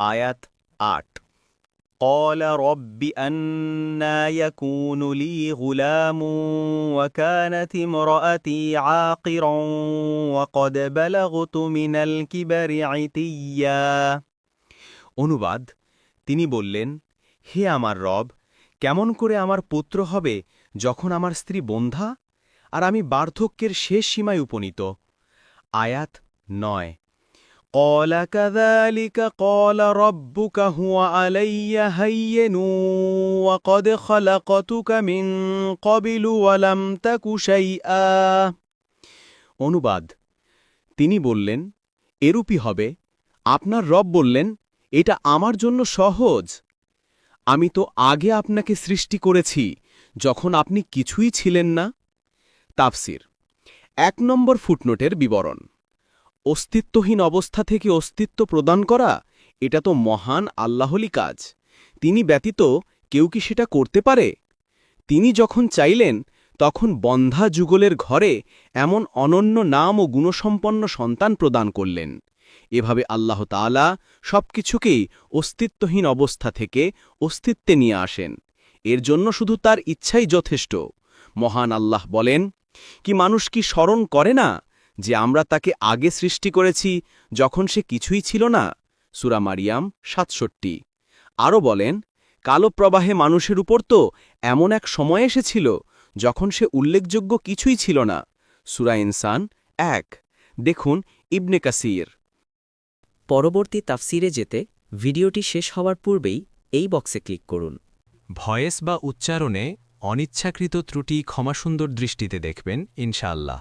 আয়াত আট قال رب أنا يكون لي غلام وكانت امرأتي عاقرا وقد بلغت من الكبر عتيا অনুবাদ তিনি বললেন হে আমার রব কেমন করে আমার পুত্র হবে যখন আমার স্ত্রী বন্ধা আর আমি বার্ধক্যের শেষ সীমায় উপনীত আয়াত নয় قال كذلك قال ربك هو علي هين وقد خلقتك من قبل ولم تك شيئا অনুবাদ তিনি বললেন এরূপই হবে আপনার রব বললেন এটা আমার জন্য সহজ আমি তো আগে আপনাকে সৃষ্টি করেছি যখন আপনি কিছুই ছিলেন না তাফসির এক নম্বর ফুটনোটের বিবরণ অস্তিত্বহীন অবস্থা থেকে অস্তিত্ব প্রদান করা, এটা তো মহান আল্লাহলি কাজ। তিনি ব্যতীত কেউ কি সেটা করতে পারে? তিনি যখন চাইলেন, তখন বন্ধা যুগলের ঘরে এমন অনন্য নাম ও গুণসম্পন্ন সন্তান প্রদান করলেন। এভাবে আল্লাহ তাআলা সবকিছুকেই অস্তিত্বহীন অবস্থা থেকে অস্তিত্বে নিয়ে আসেন। এর জন্য শুধু তার ইচ্ছাই যথেষ্ট। মহান আল্লাহ বলেন, কি মানুষ কি স্মরণ করে না? যে আমরা তাকে আগে সৃষ্টি করেছি যখন সে কিছুই ছিল না। সুরা মারিয়াম সাতষট্টি। আরও বলেন কালো প্রবাহে মানুষের উপর তো এমন এক সময় এসেছিল যখন সে উল্লেখযোগ্য কিছুই ছিল না। সুরা ইনসান এক। দেখুন ইবনে কাসির। পরবর্তী তাফসিরে যেতে ভিডিওটি শেষ হওয়ার পূর্বেই এই বক্সে ক্লিক করুন। ভয়েস বা উচ্চারণে অনিচ্ছাকৃত ত্রুটি ক্ষমাসুন্দর দৃষ্টিতে দেখবেন ইনশাআল্লাহ।